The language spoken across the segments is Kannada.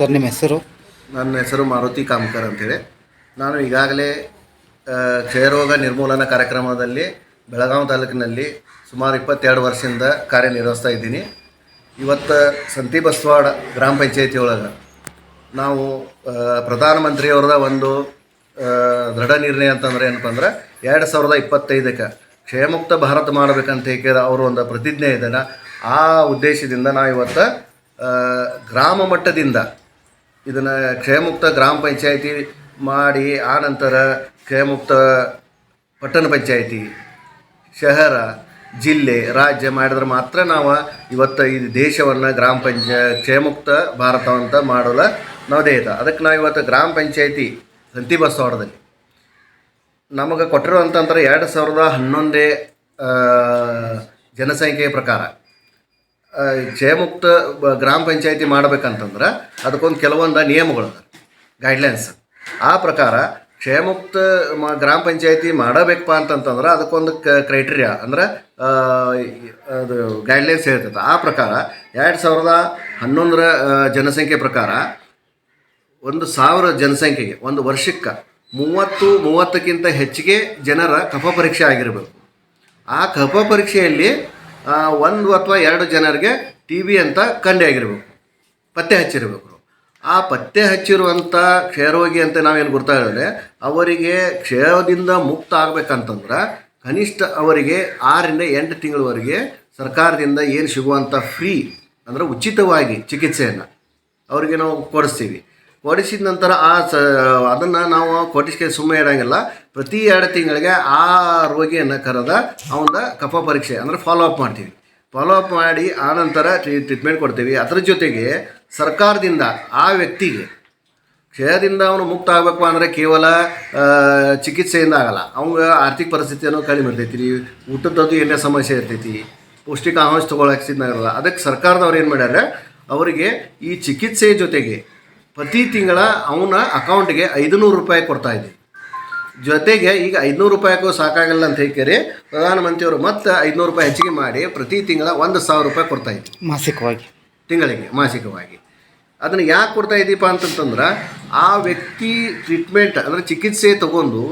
ಸರ್, ನಿಮ್ಮ ಹೆಸರು? ನನ್ನ ಹೆಸರು ಮಾರುತಿ ಕಾಮಕರ್ ಅಂತೇಳಿ. ನಾನು ಈಗಾಗಲೇ ಕ್ಷಯರೋಗ ನಿರ್ಮೂಲನಾ ಕಾರ್ಯಕ್ರಮದಲ್ಲಿ ಬೆಳಗಾವಿ ತಾಲೂಕಿನಲ್ಲಿ ಸುಮಾರು ಇಪ್ಪತ್ತೆರಡು ವರ್ಷದಿಂದ ಕಾರ್ಯನಿರ್ವಹಿಸ್ತಾ ಇದ್ದೀನಿ. ಇವತ್ತು ಸಂತಿ ಬಸವಾಡ ಗ್ರಾಮ ಪಂಚಾಯತಿ ಒಳಗೆ ನಾವು ಪ್ರಧಾನಮಂತ್ರಿಯವ್ರದ ಒಂದು ದೃಢ ನಿರ್ಣಯ ಅಂತಂದ್ರೆ ಏನಪ್ಪ ಅಂದ್ರೆ, ಎರಡು ಸಾವಿರದ ಇಪ್ಪತ್ತೈದಕ್ಕೆ ಕ್ಷಯಮುಕ್ತ ಭಾರತ ಮಾಡಬೇಕಂತ ಹೇಳಿದ ಅವರು ಒಂದು ಪ್ರತಿಜ್ಞೆ ಇದೆಯಲ್ಲ ಆ ಉದ್ದೇಶದಿಂದ ನಾವು ಇವತ್ತು ಗ್ರಾಮ ಮಟ್ಟದಿಂದ ಇದನ್ನು ಕ್ಷಯಮುಕ್ತ ಗ್ರಾಮ ಪಂಚಾಯಿತಿ ಮಾಡಿ ಆ ನಂತರ ಕ್ಷಯಮುಕ್ತ ಪಟ್ಟಣ ಪಂಚಾಯಿತಿ, ಶಹರ, ಜಿಲ್ಲೆ, ರಾಜ್ಯ ಮಾಡಿದ್ರೆ ಮಾತ್ರ ನಾವು ಇವತ್ತು ಈ ದೇಶವನ್ನು ಗ್ರಾಮ ಪಂಚ, ಕ್ಷಯಮುಕ್ತ ಭಾರತ ಅಂತ ಮಾಡಲು ನಾವು ದೇಹದ. ಅದಕ್ಕೆ ನಾವು ಇವತ್ತು ಗ್ರಾಮ ಪಂಚಾಯಿತಿ ಸಂತಿ ಬಸವಾಡದಲ್ಲಿ ನಮಗೆ ಕೊಟ್ಟಿರುವಂತಂದ್ರೆ ಎರಡು ಸಾವಿರದ ಹನ್ನೊಂದೇ ಜನಸಂಖ್ಯೆಯ ಪ್ರಕಾರ. ಕ್ಷಯಮುಕ್ತ ಗ್ರಾಮ ಪಂಚಾಯತಿ ಮಾಡ್ಬೇಕಂತಂದ್ರೆ ಅದಕ್ಕೊಂದು ಕೆಲವೊಂದು ನಿಯಮಗಳು ಗೈಡ್ಲೈನ್ಸ್ ಆ ಪ್ರಕಾರ ಕ್ಷಯಮುಕ್ತ ಮ- ಗ್ರಾಮ ಪಂಚಾಯತಿ ಮಾಡಬೇಕಪ್ಪ ಅಂತಂತಂದ್ರೆ ಅದಕ್ಕೊಂದು ಕ ಕ್ರೈಟೀರಿಯಾ ಅಂದ್ರೆ ಅದು ಗೈಡ್ಲೈನ್ಸ್ ಹೇಳ್ತದೆ ಆ ಪ್ರಕಾರ ಎರಡು ಸಾವಿರದ ಹನ್ನೊಂದರ ಜನಸಂಖ್ಯೆ ಪ್ರಕಾರ ಒಂದು ಸಾವಿರ ಜನಸಂಖ್ಯೆಗೆ, ಒಂದು ವರ್ಷಕ್ಕೆ ಮೂವತ್ತು, ಮೂವತ್ತಕ್ಕಿಂತ ಹೆಚ್ಚಿಗೆ ಜನರ ಕಫ ಪರೀಕ್ಷೆ ಆಗಿರಬೇಕು. ಆ ಕಫ ಪರೀಕ್ಷೆಯಲ್ಲಿ ಒಂದು ಅಥವಾ ಎರಡು ಜನರಿಗೆ ಟಿ ಬಿ ಅಂತ ಕಂಡೆಯಾಗಿರಬೇಕು ಪತ್ತೆ ಹಚ್ಚಿರಬೇಕು. ಆ ಪತ್ತೆ ಹಚ್ಚಿರುವಂಥ ಕ್ಷಯರೋಗಿ ಅಂತ ನಾವೇನು ಗೊತ್ತಾಗಿದ್ರೆ ಅವರಿಗೆ ಕ್ಷಯದಿಂದ ಮುಕ್ತ ಆಗ್ಬೇಕಂತಂದ್ರೆ ಕನಿಷ್ಠ ಅವರಿಗೆ ಆರರಿಂದ ಎಂಟು ತಿಂಗಳವರೆಗೆ ಸರ್ಕಾರದಿಂದ ಏನು ಸಿಗುವಂಥ ಫ್ರೀ ಅಂದರೆ ಉಚಿತವಾಗಿ ಚಿಕಿತ್ಸೆಯನ್ನು ಅವರಿಗೆ ನಾವು ಕೊಡಿಸ್ತೀವಿ. ಕೊಡಿಸಿದ ನಂತರ ಆ ಸ, ಅದನ್ನು ನಾವು ಕೊಡಿಸ್ಕೆ ಸುಮ್ಮನೆ ಇರೋಂಗಿಲ್ಲ ಪ್ರತಿ ಎರಡು ತಿಂಗಳಿಗೆ ಆ ರೋಗಿಯನ್ನು ಕರೆದ ಅವನ ಕಫ ಪರೀಕ್ಷೆ, ಅಂದರೆ ಫಾಲೋ ಅಪ್ ಮಾಡ್ತೀವಿ. ಫಾಲೋ ಅಪ್ ಮಾಡಿ ಆ ನಂತರ ಟ್ರೀಟ್ಮೆಂಟ್ ಕೊಡ್ತೀವಿ. ಅದರ ಜೊತೆಗೆ ಸರ್ಕಾರದಿಂದ ಆ ವ್ಯಕ್ತಿಗೆ ಕ್ಷಯದಿಂದ ಅವನು ಮುಕ್ತ ಆಗಬೇಕು ಅಂದರೆ ಕೇವಲ ಚಿಕಿತ್ಸೆಯಿಂದ ಆಗಲ್ಲ. ಅವಂಗ ಆರ್ಥಿಕ ಪರಿಸ್ಥಿತಿಯನ್ನು ಕಡಿಮೆ ಇರ್ತೈತಿ ಊಟದದ್ದು ಏನೇ ಸಮಸ್ಯೆ ಇರ್ತೈತಿ, ಪೌಷ್ಟಿಕಾಂಶ ತೊಗೊಳಕ್ಕೆ ಸಿದ್ಧ ಅದಕ್ಕೆ ಸರ್ಕಾರದವ್ರು ಏನು ಮಾಡ್ಯಾರ, ಅವರಿಗೆ ಈ ಚಿಕಿತ್ಸೆ ಜೊತೆಗೆ ಪ್ರತಿ ತಿಂಗಳ ಅವನ ಅಕೌಂಟ್ಗೆ ಐದುನೂರು ರೂಪಾಯಿ ಕೊಡ್ತಾ ಇದ್ದೆ. ಜೊತೆಗೆ ಈಗ ಐದುನೂರು ರೂಪಾಯಿಗೂ ಸಾಕಾಗಲ್ಲ ಅಂತ ಹೇಳಿ ಪ್ರಧಾನಮಂತ್ರಿಯವರು ಮತ್ತೆ ಐದುನೂರು ರೂಪಾಯಿ ಹೆಚ್ಚಿಗೆ ಮಾಡಿ ಪ್ರತಿ ತಿಂಗಳ ಒಂದು ಸಾವಿರ ರೂಪಾಯಿ ಕೊಡ್ತಾ ಇದ್ವಿ ಮಾಸಿಕವಾಗಿ. ತಿಂಗಳಿಗೆ ಮಾಸಿಕವಾಗಿ. ಅದನ್ನು ಯಾಕೆ ಕೊಡ್ತಾ ಇದ್ದೀಪ ಅಂತಂತಂದ್ರೆ ಆ ವ್ಯಕ್ತಿ ಟ್ರೀಟ್ಮೆಂಟ್ ಅಂದರೆ ಚಿಕಿತ್ಸೆ ತಗೊಂಡು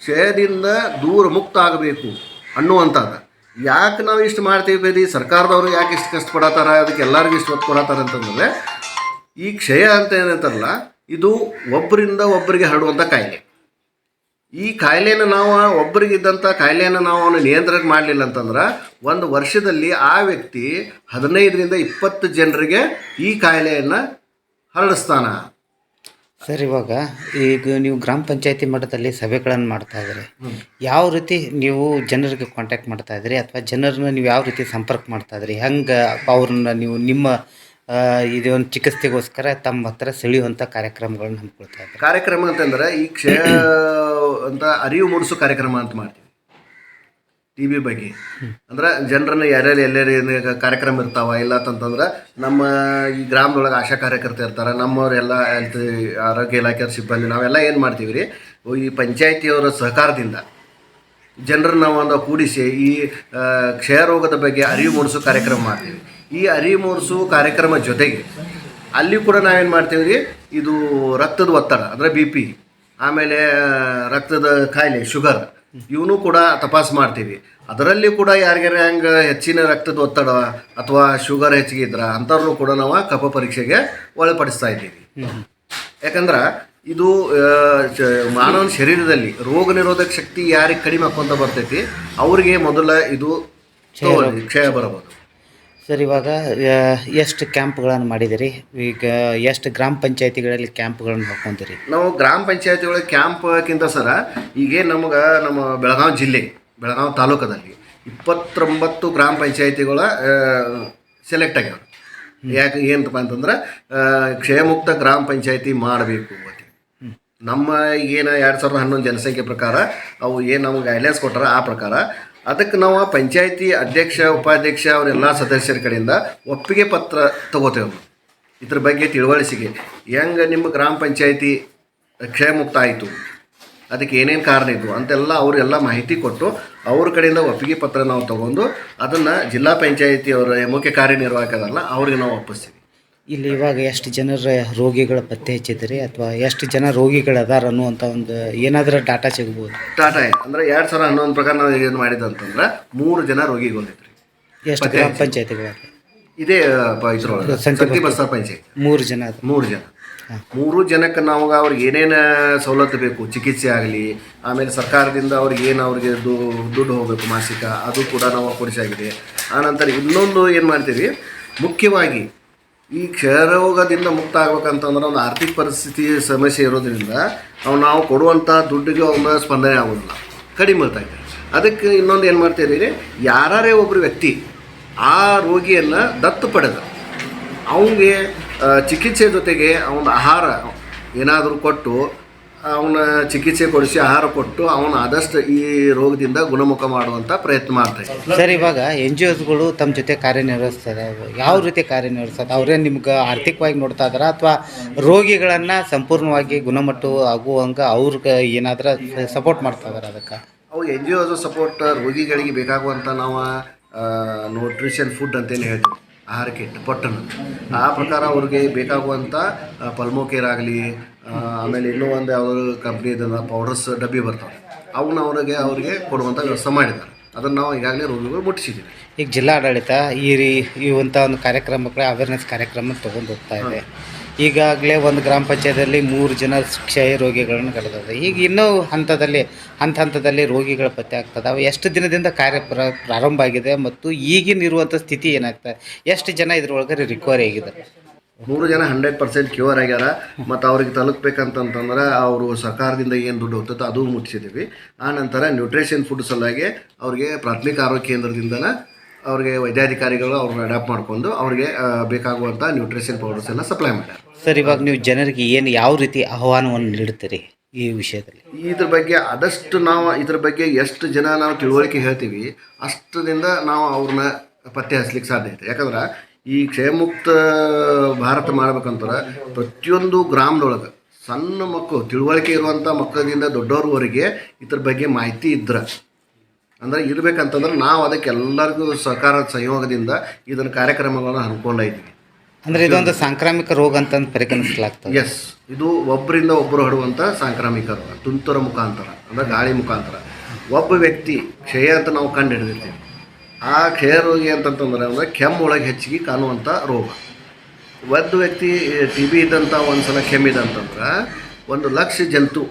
ಕ್ಷಯದಿಂದ ದೂರ ಮುಕ್ತ ಆಗಬೇಕು ಅನ್ನುವಂಥದ್ದು. ಯಾಕೆ ನಾವು ಇಷ್ಟು ಮಾಡ್ತೀವಿ ಬೇರೆ ಸರ್ಕಾರದವರು ಯಾಕೆ ಇಷ್ಟು ಕಷ್ಟಪಡತ್ತಾರ ಅದಕ್ಕೆ ಎಲ್ಲರಿಗೂ ಇಷ್ಟು ಒತ್ತು ಕೊಡತ್ತಾರ ಅಂತಂದರೆ ಈ ಕ್ಷಯ ಅಂತ ಏನಂತಾರಲ್ಲ, ಇದು ಒಬ್ಬರಿಂದ ಒಬ್ಬರಿಗೆ ಹರಡುವಂಥ ಕಾಯಿಲೆ. ಈ ಕಾಯಿಲೆನ ನಾವು ಒಬ್ಬರಿಗಿದ್ದಂಥ ಕಾಯಿಲೆಯನ್ನು ನಾವು ಅವನು ನಿಯಂತ್ರಣ ಮಾಡಲಿಲ್ಲ ಅಂತಂದ್ರೆ, ಒಂದು ವರ್ಷದಲ್ಲಿ ಆ ವ್ಯಕ್ತಿ ಹದಿನೈದರಿಂದ ಇಪ್ಪತ್ತು ಜನರಿಗೆ ಈ ಕಾಯಿಲೆಯನ್ನು ಹರಡಿಸ್ತಾನ. ಸರ್, ಇವಾಗ ಈಗ ನೀವು ಗ್ರಾಮ ಪಂಚಾಯತಿ ಮಟ್ಟದಲ್ಲಿ ಸಭೆಗಳನ್ನು ಮಾಡ್ತಾ ಇದ್ದೀರಿ ಯಾವ ರೀತಿ ನೀವು ಜನರಿಗೆ ಕಾಂಟ್ಯಾಕ್ಟ್ ಮಾಡ್ತಾ ಇದ್ದೀರಿ ಅಥವಾ ಜನರನ್ನ ನೀವು ಯಾವ ರೀತಿ ಸಂಪರ್ಕ ಮಾಡ್ತಾ ಇದ್ದೀರಿ ಹೆಂಗೆ ಅವ್ರನ್ನ ನೀವು ನಿಮ್ಮ ಇದೊಂದು ಚಿಕಿತ್ಸೆಗೋಸ್ಕರ ತಮ್ಮ ಹತ್ರ ಸೆಳೆಯುವಂಥ ಕಾರ್ಯಕ್ರಮಗಳನ್ನ ಹಮ್ಮಿಕೊಳ್ತಾ ಇದ್ದಾರೆ. ಕಾರ್ಯಕ್ರಮ ಅಂತಂದ್ರೆ ಈ ಕ್ಷಯ ಅಂತ ಅರಿವು ಮೂಡಿಸೋ ಕಾರ್ಯಕ್ರಮ ಅಂತ ಮಾಡ್ತೀವಿ. ಟಿ ಬಿ ಬಗ್ಗೆ. ಅಂದ್ರೆ ಜನರನ್ನ ಯಾರ್ಯಾರು ಎಲ್ಲೆಲ್ಲಿ ಕಾರ್ಯಕ್ರಮ ಇರ್ತಾವ, ಇಲ್ಲ ಅಂತಂತಂದ್ರೆ ನಮ್ಮ ಈ ಗ್ರಾಮದೊಳಗೆ ಆಶಾ ಕಾರ್ಯಕರ್ತ ಇರ್ತಾರೆ ನಮ್ಮವರೆಲ್ಲ ಹೆಲ್ತ್ ಆರೋಗ್ಯ ಇಲಾಖೆ ಸಿಬ್ಬಂದಿ, ನಾವೆಲ್ಲ ಏನು ಮಾಡ್ತೀವಿ ರೀ? ಈ ಪಂಚಾಯತಿಯವರ ಸಹಕಾರದಿಂದ ಜನರನ್ನ ಒಂದು ಕೂಡಿಸಿ ಈ ಕ್ಷಯ ರೋಗದ ಬಗ್ಗೆ ಅರಿವು ಮೂಡಿಸೋ ಕಾರ್ಯಕ್ರಮ ಮಾಡ್ತೀವಿ. ಈ ಅರಿವು ಮೂಡಿಸುವ ಕಾರ್ಯಕ್ರಮ ಜೊತೆಗೆ ಅಲ್ಲಿ ಕೂಡ ನಾವೇನು ಮಾಡ್ತೀವಿ ರೀ ಇದು ರಕ್ತದ ಒತ್ತಡ ಅಂದರೆ ಬಿ ಪಿ ಆಮೇಲೆ ರಕ್ತದ ಕಾಯಿಲೆ ಶುಗರ್ ಇವನು ಕೂಡ ತಪಾಸ್ ಮಾಡ್ತೀವಿ. ಅದರಲ್ಲಿ ಕೂಡ ಯಾರಿಗಾರ ಹೆಂಗೆ ಹೆಚ್ಚಿನ ರಕ್ತದ ಒತ್ತಡ ಅಥವಾ ಶುಗರ್ ಹೆಚ್ಚಿಗೆ ಇದ್ರ ಅಂಥವ್ರನ್ನು ಕೂಡ ನಾವು ಕಫ ಪರೀಕ್ಷೆಗೆ ಒಳಪಡಿಸ್ತಾ ಇದ್ದೀವಿ. ಯಾಕಂದ್ರೆ ಇದು ಮಾನವನ ಶರೀರದಲ್ಲಿ ರೋಗ ನಿರೋಧಕ ಶಕ್ತಿ ಯಾರಿಗೆ ಕಡಿಮೆ ಹಾಕೊಂತ ಬರ್ತೈತಿ ಅವರಿಗೆ ಮೊದಲ ಇದು ಕ್ಷಯ ಬರಬಹುದು. ಸರ್ ಇವಾಗ ಎಷ್ಟು ಕ್ಯಾಂಪ್ಗಳನ್ನು ಮಾಡಿದಿರಿ? ಈಗ ಎಷ್ಟು ಗ್ರಾಮ ಪಂಚಾಯತಿಗಳಲ್ಲಿ ಕ್ಯಾಂಪ್ಗಳನ್ನು ಹಾಕೊಂತೀರಿ ನಾವು ಗ್ರಾಮ ಪಂಚಾಯತಿಗಳ ಕ್ಯಾಂಪ್ಕ್ಕಿಂತ ಸರ ಈಗ ನಮಗೆ ನಮ್ಮ ಬೆಳಗಾವಿ ಜಿಲ್ಲೆ ಬೆಳಗಾವಿ ತಾಲೂಕದಲ್ಲಿ ಇಪ್ಪತ್ತೊಂಬತ್ತು ಗ್ರಾಮ ಪಂಚಾಯತಿಗಳ ಸೆಲೆಕ್ಟ್ ಆಗ್ಯಾವ ಯಾಕೆ ಏನಪ್ಪ ಅಂತಂದ್ರೆ ಕ್ಷಯಮುಕ್ತ ಗ್ರಾಮ ಪಂಚಾಯತಿ ಮಾಡಬೇಕು ಅಂತ ನಮ್ಮ ಏನು ಎರಡು ಸಾವಿರದ ಹನ್ನೊಂದು ಜನಸಂಖ್ಯೆ ಪ್ರಕಾರ ಅವು ಏನು ನಮ್ಗೆ ಗೈಡ್ಲೈನ್ಸ್ ಕೊಟ್ಟಾರ ಆ ಪ್ರಕಾರ ಅದಕ್ಕೆ ನಾವು ಪಂಚಾಯತಿ ಅಧ್ಯಕ್ಷ, ಉಪಾಧ್ಯಕ್ಷ ಅವರೆಲ್ಲ ಸದಸ್ಯರ ಕಡೆಯಿಂದ ಒಪ್ಪಿಗೆ ಪತ್ರ ತಗೋತೇವೆ. ಇದ್ರ ಬಗ್ಗೆ ತಿಳುವಳಿಸಿಗೆ ಹೆಂಗೆ ನಿಮ್ಮ ಗ್ರಾಮ ಪಂಚಾಯತಿ ಕ್ಷಯಮುಕ್ತ ಆಯಿತು? ಅದಕ್ಕೆ ಏನೇನು ಕಾರಣ ಇದ್ವು? ಅಂತೆಲ್ಲ ಅವರೆಲ್ಲ ಮಾಹಿತಿ ಕೊಟ್ಟು ಅವ್ರ ಕಡೆಯಿಂದ ಒಪ್ಪಿಗೆ ಪತ್ರ ನಾವು ತಗೊಂಡು ಅದನ್ನು ಜಿಲ್ಲಾ ಪಂಚಾಯಿತಿ ಅವರ ಮುಖ್ಯ ಕಾರ್ಯನಿರ್ವಾಹಕರಲ್ಲ, ಅವ್ರಿಗೆ ನಾವು ಒಪ್ಪಿಸ್ತೀವಿ. ಇಲ್ಲಿ ಇವಾಗ ಎಷ್ಟು ಜನರ ರೋಗಿಗಳ ಪತ್ತೆ ಹಚ್ಚಿದ್ರಿ ಅಥವಾ ಎಷ್ಟು ಜನ ರೋಗಿಗಳು ಅದಾರ ಅನ್ನುವಂತ ಒಂದು ಏನಾದರೂ ಡಾಟಾ ಸಿಗ್ಬೋದು? ಟಾಟಾ ಅಂದ್ರೆ ಎರಡ್ ಸಾವಿರ ಹನ್ನೊಂದು ಪ್ರಕಾರ ನಾವು ಏನು ಮಾಡಿದಂತಂದ್ರೆ ಮೂರು ಜನ ರೋಗಿಗಳಿದ್ರಿ ಎಷ್ಟು ಗ್ರಾಮ ಪಂಚಾಯತಿಗಳು ಇದೇ ಪ- ಇದ್ರೊಳಗೆ. ಸಂತಿ ಸಂತಿ ಬಸ್ತಾರ್ ಪಂಚಾಯತ್. ಮೂರು ಜನ ಅದ? ಮೂರು ಜನ. ಮೂರು ಜನಕ್ಕೆ ನಾವು ಅವ್ರಿಗೆ ಏನೇನು ಸವಲತ್ತು ಬೇಕು? ಚಿಕಿತ್ಸೆ ಆಗಲಿ ಆಮೇಲೆ ಸರ್ಕಾರದಿಂದ ಅವ್ರಿಗೆ ಏನು ಅವ್ರಿಗೆ ದು ದುಡ್ಡು ಹೋಗಬೇಕು ಮಾಸಿಕ ಅದು ಕೂಡ ನಾವು ಕೊಡಿಸಾಗಿದೆ. ಆನಂತರ ಇನ್ನೊಂದು ಏನು ಮಾಡ್ತೀವಿ? ಮುಖ್ಯವಾಗಿ ಈ ಕ್ಷಯರೋಗದಿಂದ ಮುಕ್ತ ಆಗ್ಬೇಕಂತಂದ್ರೆ ಒಂದು ಆರ್ಥಿಕ ಪರಿಸ್ಥಿತಿ ಸಮಸ್ಯೆ ಇರೋದ್ರಿಂದ ಅವ್ನು ನಾವು ಕೊಡುವಂಥ ದುಡ್ಡಿಗೆ ಅವನ ಸ್ಪಂದನೆ ಆಗೋದಿಲ್ಲ. ಕಡಿಮೆ ಇದೆ. ಅದಕ್ಕೆ ಇನ್ನೊಂದು ಏನು ಮಾಡ್ತಾಯಿದ್ದೀರಿ ಯಾರೇ ಒಬ್ಬರು ವ್ಯಕ್ತಿ ಆ ರೋಗಿಯನ್ನು ದತ್ತು ಪಡೆದ ಅವನಿಗೆ ಚಿಕಿತ್ಸೆ ಜೊತೆಗೆ ಅವನ ಆಹಾರ ಏನಾದರೂ ಕೊಟ್ಟು ಅವನ ಚಿಕಿತ್ಸೆ ಕೊಡಿಸಿ ಆಹಾರ ಕೊಟ್ಟು ಅವನ ಆದಷ್ಟು ಈ ರೋಗದಿಂದ ಗುಣಮುಖ ಮಾಡುವಂಥ ಪ್ರಯತ್ನ ಮಾಡ್ತಾರೆ ಸರ್ ಇವಾಗ ಎನ್ ಜಿ ಒಸ್ಗಳು ತಮ್ಮ ಜೊತೆ ಕಾರ್ಯನಿರ್ವಹಿಸ್ತದೆ ಯಾವ ರೀತಿ ಕಾರ್ಯನಿರ್ವಹಿಸ್ತದೆ ಅವರೇ ನಿಮ್ಗೆ ಆರ್ಥಿಕವಾಗಿ ನೋಡ್ತಾ ಇದಾರ ಅಥವಾ ರೋಗಿಗಳನ್ನು ಸಂಪೂರ್ಣವಾಗಿ ಗುಣಮಟ್ಟ ಆಗುವಂಗೆ ಅವ್ರಿಗೆ ಏನಾದರೂ ಸಪೋರ್ಟ್ ಮಾಡ್ತಾ ಇದಾರೆ ಅದಕ್ಕೆ? ಅವು ಎನ್ ಜಿ ಒಸ್ ಸಪೋರ್ಟ್ ರೋಗಿಗಳಿಗೆ ಬೇಕಾಗುವಂಥ ನಾವು ನ್ಯೂಟ್ರಿಷನ್ ಫುಡ್ ಅಂತೇನು ಹೇಳ್ತೀವಿ. ಆಹಾರ ಕಿಟ್ ಪೊಟ್ಟನ್ನು. ಆ ಪ್ರಕಾರ ಅವ್ರಿಗೆ ಬೇಕಾಗುವಂಥ ಪಲ್ಮೋಕೇರ್ ಆಗಲಿ ಆಮೇಲೆ ಇನ್ನೂ ಒಂದು ಯಾವುದಾದ್ರು ಕಂಪ್ನಿದ ಪೌಡರ್ಸ್ ಡಬ್ಬಿ ಬರ್ತಾವೆ. ಅವನ್ನ ಅವ್ರಿಗೆ, ಅವರಿಗೆ ಕೊಡುವಂಥ ವ್ಯವಸ್ಥೆ ಮಾಡಿದ್ದಾರೆ. ಅದನ್ನು ನಾವು ಈಗಾಗಲೇ ರೋಗಿಗಳು ಮುಟ್ಟಿಸಿದ್ದೀವಿ. ಈಗ ಜಿಲ್ಲಾಡಳಿತ ಈ ರೀ ಇವಂಥ ಒಂದು ಕಾರ್ಯಕ್ರಮಕ್ಕೆ ಅವೇರ್ನೆಸ್ ಕಾರ್ಯಕ್ರಮ ತೊಗೊಂಡು ಹೋಗ್ತಾ ಇದೆ. ಈಗಾಗಲೇ ಒಂದು ಗ್ರಾಮ ಪಂಚಾಯತಿಯಲ್ಲಿ ಮೂರು ಜನ ಕ್ಷಯ ರೋಗಿಗಳನ್ನು ಕಳೆದಿದೆ ಈಗ ಇನ್ನೂ ಹಂತದಲ್ಲಿ, ಹಂತ ಹಂತದಲ್ಲಿ ರೋಗಿಗಳ ಪತ್ತೆ ಆಗ್ತದೆ. ಅವು ಎಷ್ಟು ದಿನದಿಂದ ಕಾರ್ಯ ಪ್ರ, ಪ್ರಾರಂಭ ಆಗಿದೆ ಮತ್ತು ಈಗಿನ ಇರುವಂಥ ಸ್ಥಿತಿ ಏನಾಗ್ತದೆ? ಎಷ್ಟು ಜನ ಇದ್ರೊಳಗಡೆ ರಿಕವರಿ ಆಗಿದ್ದಾರೆ ಮೂರು ಜನ ಹಂಡ್ರೆಡ್ ಪರ್ಸೆಂಟ್ ಕ್ಯೂರ್ ಆಗ್ಯಾರ. ಮತ್ತು ಅವ್ರಿಗೆ ತಲುಪಬೇಕಂತಂತಂದ್ರೆ ಅವರು ಸರ್ಕಾರದಿಂದ ಏನು ದುಡ್ಡು ಹೋಗ್ತದೆ ಅದು ಮುಟ್ಟಿಸಿದ್ದೀವಿ ಆ ನಂತರ ನ್ಯೂಟ್ರಿಷನ್ ಫುಡ್ ಸಲುವಾಗಿ ಅವ್ರಿಗೆ ಪ್ರಾಥಮಿಕ ಆರೋಗ್ಯ ಕೇಂದ್ರದಿಂದನೇ ಅವ್ರಿಗೆ ವೈದ್ಯಾಧಿಕಾರಿಗಳು ಅವ್ರನ್ನ ಅಡಾಪ್ಟ್ ಮಾಡ್ಕೊಂಡು ಅವ್ರಿಗೆ ಬೇಕಾಗುವಂಥ ನ್ಯೂಟ್ರಿಷನ್ ಪೌಡರ್ಸ್ ಎಲ್ಲ ಸಪ್ಲೈ ಮಾಡ್ತಾರೆ ಸರ್ ಇವಾಗ ನೀವು ಜನರಿಗೆ ಏನು ಯಾವ ರೀತಿ ಆಹ್ವಾನವನ್ನು ನೀಡುತ್ತೀರಿ ಈ ವಿಷಯದಲ್ಲಿ? ಇದ್ರ ಬಗ್ಗೆ ಆದಷ್ಟು ನಾವು ಇದ್ರ ಬಗ್ಗೆ ಎಷ್ಟು ಜನ ನಾವು ತಿಳುವಳಿಕೆ ಹೇಳ್ತೀವಿ ಅಷ್ಟದಿಂದ ನಾವು ಅವ್ರನ್ನ ಪತ್ತೆ ಹಚ್ಚಲಿಕ್ಕೆ ಸಾಧ್ಯ ಐತೆ ಯಾಕಂದ್ರೆ ಈ ಕ್ಷಯಮುಕ್ತ ಭಾರತ ಮಾಡ್ಬೇಕಂದ್ರೆ ಪ್ರತಿಯೊಂದು ಗ್ರಾಮದೊಳಗೆ ಸಣ್ಣ ಮಕ್ಕಳು ತಿಳುವಳಿಕೆ ಇರುವಂಥ ಮಕ್ಕಳಿಂದ ದೊಡ್ಡವ್ರವರೆಗೆ ಇದ್ರ ಬಗ್ಗೆ ಮಾಹಿತಿ ಇದ್ರೆ. ಅಂದರೆ ಇರ್ಬೇಕಂತಂದ್ರೆ ನಾವು ಅದಕ್ಕೆ ಎಲ್ಲರಿಗೂ ಸಹಕಾರ ಸಹಯೋಗದಿಂದ ಇದನ್ನ ಕಾರ್ಯಕ್ರಮಗಳನ್ನು ಹಮ್ಮಿಕೊಂಡಿದ್ದೀವಿ ಅಂದರೆ ಇದೊಂದು ಸಾಂಕ್ರಾಮಿಕ ರೋಗ ಅಂತ ಪರಿಗಣಿಸಲಾಗ್ತದೆ. ಎಸ್ ಇದು ಒಬ್ಬರಿಂದ ಒಬ್ಬರು ಹರಡುವಂಥ ಸಾಂಕ್ರಾಮಿಕ ರೋಗ ತುಂತುರ ಮುಖಾಂತರ ಅಂದರೆ ಗಾಳಿ ಮುಖಾಂತರ. ಒಬ್ಬ ವ್ಯಕ್ತಿ ಕ್ಷಯ ಅಂತ ನಾವು ಕಂಡು ಹಿಡಿದಿರ್ತೀವಿ. ಆ ಕ್ಷಯ ರೋಗಿ ಅಂತಂತಂದ್ರೆ ಅಂದರೆ ಕೆಮ್ಮೊಳಗೆ ಹೆಚ್ಚಿಗೆ ಕಾಣುವಂಥ ರೋಗ. ಒಂದು ವ್ಯಕ್ತಿ ಟಿ ಬಿ ಇದ್ದಂಥ ಒಂದು ಸಲ ಕೆಮ್ಮಿದಂತಂದ್ರೆ ಒಂದು ಲಕ್ಷ ಜಂತು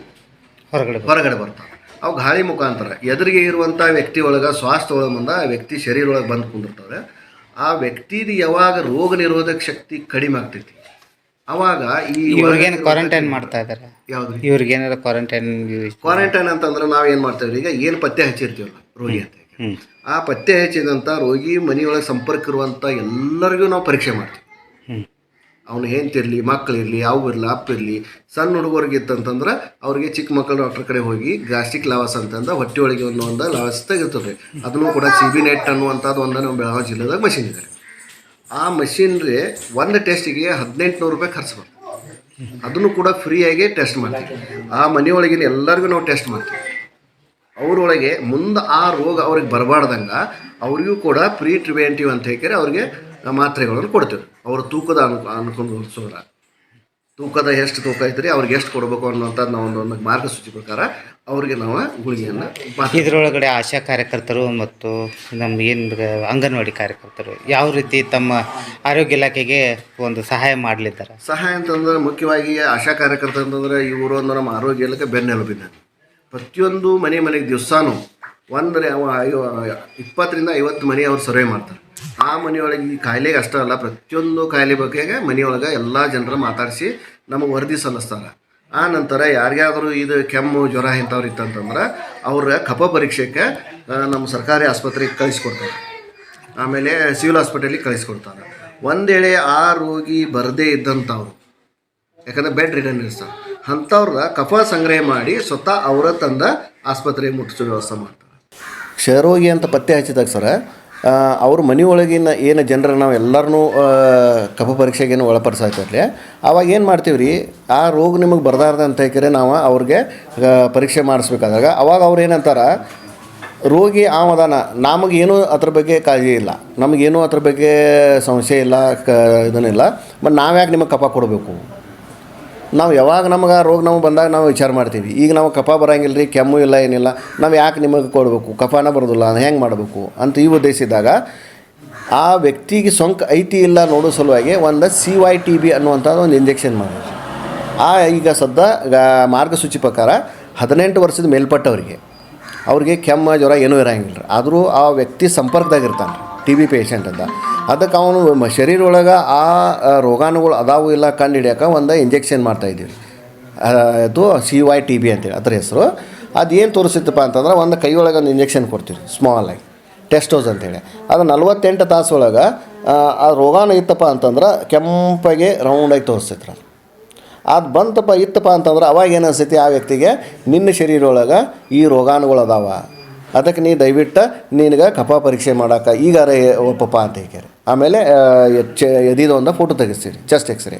ಹೊರಗಡೆ ಹೊರಗಡೆ ಬರ್ತಾವೆ. ಅವು ಗಾಳಿ ಮುಖಾಂತರ ಎದುರಿಗೆ ಇರುವಂಥ ವ್ಯಕ್ತಿ ಒಳಗೆ ಸ್ವಾಸ್ಥ ಒಳಗೆ ಬಂದ ಆ ವ್ಯಕ್ತಿ ಶರೀರ ಒಳಗೆ ಬಂದು ಕುಂದಿರ್ತವೆ ಆ ವ್ಯಕ್ತಿದು ಯಾವಾಗ ರೋಗ ನಿರೋಧಕ ಶಕ್ತಿ ಕಡಿಮೆ ಆಗ್ತೈತಿ? ಅವಾಗ ಈ ಇವ್ರಿಗೇನು ಕ್ವಾರಂಟೈನ್ ಮಾಡ್ತಾ ಇದ್ದಾರೆ ಯಾವ್ದು? ಇವ್ರಿಗೇನಾರ ಕ್ವಾರಂಟೈನ್ ಕ್ವಾರಂಟೈನ್ ಅಂತಂದ್ರೆ ನಾವು ಏನು ಮಾಡ್ತೇವೆ ಈಗ ಏನು ಪತ್ತೆ ಹಚ್ಚಿರ್ತೀವಲ್ಲ ರೋಗಿ ಅಂತ ಆ ಪತ್ತೆ ಹಚ್ಚಿದಂಥ ರೋಗಿ ಮನೆಯೊಳಗೆ ಸಂಪರ್ಕ ಇರುವಂಥ ಎಲ್ಲರಿಗೂ ನಾವು ಪರೀಕ್ಷೆ ಮಾಡ್ತೀವಿ. ಅವನು ಹೆಂತಿರಲಿ ಮಕ್ಕಳಿರಲಿ ಇರಲಿ ಅಪ್ಪ ಇರಲಿ, ಸಣ್ಣ ಹುಡುಗರಿಗೆ ಇತ್ತಂತಂದ್ರೆ ಅವ್ರಿಗೆ ಚಿಕ್ಕ ಮಕ್ಕಳು ಡಾಕ್ಟರ್ ಕಡೆ ಹೋಗಿ ಗ್ಯಾಸ್ಟ್ರಿಕ್ ಲಾವಸ್ ಅಂತಂದ ಹೊಟ್ಟೆ ಒಳಗೆ ಒಂದು ಒಂದು ಲವಾಸ್ ತೆಗಿರ್ತದೆ ಅದನ್ನು ಕೂಡ ಸಿ ಬಿ ನೆಟ್ ಅನ್ನುವಂಥದ್ದು ಒಂದು ನಮ್ಮ ಬೆಳಗಾವಿ ಜಿಲ್ಲೆದಾಗ ಮಷಿನ್ ಇದೆ. ಆ ಮಷಿನ್ರಿ ಒಂದು ಟೆಸ್ಟಿಗೆ ಹದಿನೆಂಟುನೂರು ರೂಪಾಯಿ ಖರ್ಚು ಬರ್ತದೆ. ಅದನ್ನು ಕೂಡ ಫ್ರೀಯಾಗಿ ಟೆಸ್ಟ್ ಮಾಡ್ತೀವಿ. ಆ ಮನೆಯೊಳಗಿನ ಎಲ್ಲರಿಗೂ ನಾವು ಟೆಸ್ಟ್ ಮಾಡ್ತೀವಿ. ಅವರೊಳಗೆ ಮುಂದೆ ಆ ರೋಗ ಅವ್ರಿಗೆ ಬರಬಾರ್ದಂಗೆ, ಅವರಿಗೂ ಕೂಡ ಪ್ರೀ ಪ್ರಿವೆಂಟಿವ್ ಅಂತ ಹೇಳಿದ್ರೆ ಅವ್ರಿಗೆ ಮಾತ್ರೆಗಳನ್ನು ಕೊಡ್ತೀವಿ. ಅವರು ತೂಕದ ಅನು ಅನುಕೂಲಿಸೋರ ತೂಕದ ಎಷ್ಟು ತೂಕ ಐತ್ರಿ ಅವ್ರಿಗೆ ಎಷ್ಟು ಕೊಡಬೇಕು ಅನ್ನೋಂಥದ್ದು ನಾವು ಒಂದು ಒಂದು ಮಾರ್ಗಸೂಚಿ ಪ್ರಕಾರ ಅವ್ರಿಗೆ ನಾವು ಗುಳಿಗೆಯನ್ನು ಇದರೊಳಗಡೆ ಆಶಾ ಕಾರ್ಯಕರ್ತರು ಮತ್ತು ನಮ್ಮ ಏನು ಅಂಗನವಾಡಿ ಕಾರ್ಯಕರ್ತರು ಯಾವ ರೀತಿ ತಮ್ಮ ಆರೋಗ್ಯ ಇಲಾಖೆಗೆ ಒಂದು ಸಹಾಯ ಮಾಡಲಿದ್ದಾರೆ? ಸಹಾಯ ಅಂತಂದ್ರೆ ಮುಖ್ಯವಾಗಿ ಆಶಾ ಕಾರ್ಯಕರ್ತರು ಅಂತಂದ್ರೆ ಇವರು ಅಂದ್ರೆ ನಮ್ಮ ಆರೋಗ್ಯ ಇಲಾಖೆ ಬೆನ್ನೆಲುಬಿನ ಪ್ರತಿಯೊಂದು ಮನೆ ಮನೆಗೆ ದಿವಸಾನು ಒಂದರೆ ಇಪ್ಪತ್ತರಿಂದ ಐವತ್ತು ಮನೆ ಅವ್ರು ಸರ್ವೆ ಮಾಡ್ತಾರೆ. ಆ ಮನೆಯೊಳಗೆ ಈ ಕಾಯಿಲೆಗೆ ಅಷ್ಟೇ ಅಲ್ಲ, ಪ್ರತಿಯೊಂದು ಕಾಯಿಲೆ ಬಗ್ಗೆ ಮನೆಯೊಳಗೆ ಎಲ್ಲ ಜನರು ಮಾತಾಡಿಸಿ ನಮಗೆ ವರದಿ ಸಲ್ಲಿಸ್ತಾರೆ. ಆ ನಂತರ ಯಾರಿಗಾದರೂ ಇದು ಕೆಮ್ಮು, ಜ್ವರ ಇಂಥವ್ರು ಇತ್ತಂತಂದ್ರೆ ಅವ್ರ ಕಫ ಪರೀಕ್ಷೆಗೆ ನಮ್ಮ ಸರ್ಕಾರಿ ಆಸ್ಪತ್ರೆಗೆ ಕಳಿಸ್ಕೊಡ್ತಾರೆ. ಆಮೇಲೆ ಸಿವಿಲ್ ಹಾಸ್ಪಿಟಲಿಗೆ ಕಳಿಸ್ಕೊಡ್ತಾರೆ. ಒಂದೇಳೆ ಆ ರೋಗಿ ಬರದೇ ಇದ್ದಂಥವ್ರು, ಯಾಕಂದರೆ ಬೆಡ್ ರಿಟರ್ನ್ ಇರ್ತಾರೆ ಅಂಥವ್ರ ಕಫ ಸಂಗ್ರಹ ಮಾಡಿ ಸ್ವತಃ ಅವರ ತಂದ ಆಸ್ಪತ್ರೆಗೆ ಮುಟ್ಟಿಸೋ ವ್ಯವಸ್ಥೆ ಮಾಡ್ತಾರೆ. ಕ್ಷಯರೋಗಿ ಅಂತ ಪತ್ತೆ ಹಚ್ಚಿದಾಗ ಸರ ಅವ್ರ ಮನೆಯೊಳಗಿನ ಏನು ಜನರ ನಾವು ಎಲ್ಲರನ್ನೂ ಕಫ ಪರೀಕ್ಷೆಗೇನು ಒಳಪಡಿಸಾಕತ್ಲೆ. ಅವಾಗ ಏನು ಮಾಡ್ತೀವಿ ರೀ ಆ ರೋಗ ನಿಮಗೆ ಬರ್ದಾರ್ದ ಅಂತ ಹೇಳಿದರೆ ನಾವು ಅವ್ರಿಗೆ ಪರೀಕ್ಷೆ ಮಾಡಿಸ್ಬೇಕಾದಾಗ. ಅವಾಗ ಅವ್ರು ಏನಂತಾರೆ, ರೋಗಿ ಆಮದಾನ, ನಮಗೇನೂ ಅದ್ರ ಬಗ್ಗೆ ಕಾಳಜಿ ಇಲ್ಲ. ನಮಗೇನೂ ಅದ್ರ ಬಗ್ಗೆ ಸಮಸ್ಯೆ ಇಲ್ಲ, ಕ, ಇದನ್ನಿಲ್ಲ. ಬಟ್ ನಾವ್ಯಾಕೆ ನಿಮಗೆ ಕಫ ಕೊಡಬೇಕು? ನಾವು ಯಾವಾಗ ನಮಗೆ ರೋಗ ನಮಗೆ ಬಂದಾಗ ನಾವು ವಿಚಾರ ಮಾಡ್ತೀವಿ. ಈಗ ನಾವು ಕಫ ಬರಂಗಿಲ್ಲ ರೀ ಕೆಮ್ಮು ಇಲ್ಲ, ಏನಿಲ್ಲ, ನಾವು ಯಾಕೆ ನಿಮಗೆ ಕೊಡಬೇಕು? ಕಫನ ಬರೋದಿಲ್ಲ ಹೆಂಗೆ ಮಾಡಬೇಕು? ಅಂತ ಈ ಉದ್ದೇಶಿಸಿದಾಗ ಆ ವ್ಯಕ್ತಿಗೆ ಸೋಂಕು ಐತಿ ಇಲ್ಲ ನೋಡೋ ಸಲುವಾಗಿ ಒಂದು ಸಿ ವೈ ಟಿ ಬಿ ಅನ್ನುವಂಥದ್ದು ಒಂದು ಇಂಜೆಕ್ಷನ್ ಮಾಡಿದ್ರು. ಆ ಈಗ ಸದ್ದ ಗ- ಮಾರ್ಗಸೂಚಿ ಪ್ರಕಾರ ಹದಿನೆಂಟು ವರ್ಷದ ಮೇಲ್ಪಟ್ಟವರಿಗೆ ಅವ್ರಿಗೆ ಕೆಮ್ಮ ಜ್ವರ ಏನೂ ಇರೋಂಗಿಲ್ಲ. ರೀ ಆದರೂ ಆ ವ್ಯಕ್ತಿ ಸಂಪರ್ಕದಾಗಿರ್ತಾನೆ. ಟಿ ಬಿ ಪೇಷಂಟ್ ಅಂತ. ಅದಕ್ಕೆ ಅವನು ಮ- ಶರೀರ ಒಳಗೆ ಆ ರೋಗಾಣುಗಳು ಅದಾವು ಇಲ್ಲ ಕಂಡು ಹಿಡಿಯೋಕೆ ಒಂದು ಇಂಜೆಕ್ಷನ್ ಮಾಡ್ತಾಯಿದ್ದೀವಿ ಅದು ಸಿ ವೈ ಟಿ ಬಿ ಅಂತೇಳಿ, ಅದ್ರ ಹೆಸರು. ಅದೇನು ತೋರಿಸಿತ್ತಪ್ಪ ಅಂತಂದ್ರೆ ಒಂದು ಕೈ ಒಳಗೆ ಒಂದು ಇಂಜೆಕ್ಷನ್ ಕೊಡ್ತೀವಿ ಸ್ಮಾಲ್ ಆಗಿ. ಟೆಸ್ಟೋಸ್ ಅಂತೇಳಿ. ಅದು ನಲ್ವತ್ತೆಂಟು ತಾಸು ಒಳಗೆ ಆ ರೋಗಾಣು ಇತ್ತಪ್ಪ ಅಂತಂದ್ರೆ ಕೆಂಪಗೆ ರೌಂಡಾಗಿ ತೋರಿಸ್ತೈತ್ರಿ ಅದು ಅದು ಬಂತಪ್ಪ, ಇತ್ತಪ್ಪ ಅಂತಂದ್ರೆ ಅವಾಗ ಏನು ಅನಿಸ್ತೈತಿ ಆ ವ್ಯಕ್ತಿಗೆ ನಿನ್ನ ಶರೀರೊಳಗೆ ಈ ರೋಗಾಣುಗಳು ಅದಾವ. ಅದಕ್ಕೆ ನೀ ದಯವಿಟ್ಟು ನಿನಗೆ ಕಫ ಪರೀಕ್ಷೆ ಮಾಡೋಕೆ ಈಗಾರ ಒಪ್ಪಪ್ಪ ಅಂತ ಹೇಳ್ಯಾರ ಆಮೇಲೆ ಎದಿದ ಒಂದು ಫೋಟೋ ತೆಗಿಸ್ತೀರಿ ಚೆಸ್ಟ್ ಎಕ್ಸ್ರೇ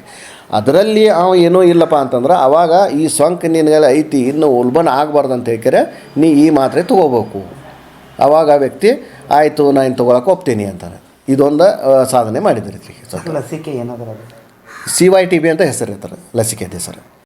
ಅದರಲ್ಲಿ ಅವ ಏನೂ ಇಲ್ಲಪ್ಪ ಅಂತಂದ್ರೆ ಅವಾಗ ಈ ಸೋಂಕು ನಿನಗೆಲ್ಲ ಐತಿ ಇನ್ನು ಉಲ್ಬಣ ಆಗಬಾರ್ದು ಅಂತ ಹೇಳ್ಯಾರ ನೀ ಈ ಮಾತ್ರೆ ತೊಗೋಬೇಕು. ಅವಾಗ ಆ ವ್ಯಕ್ತಿ ಆಯಿತು ನಾನು ತೊಗೊಳಕ್ಕೆ ಒಪ್ತೀನಿ ಅಂತಾರೆ. ಇದೊಂದು ಸಾಧನೆ ಮಾಡಿದ್ರಿ ಲಸಿಕೆ ಏನಾದರೂ ಸಿ ವೈ ಟಿ ಬಿ ಅಂತ ಹೆಸರು ಇರ್ತಾರೆ ಲಸಿಕೆ ಹೆಸರು.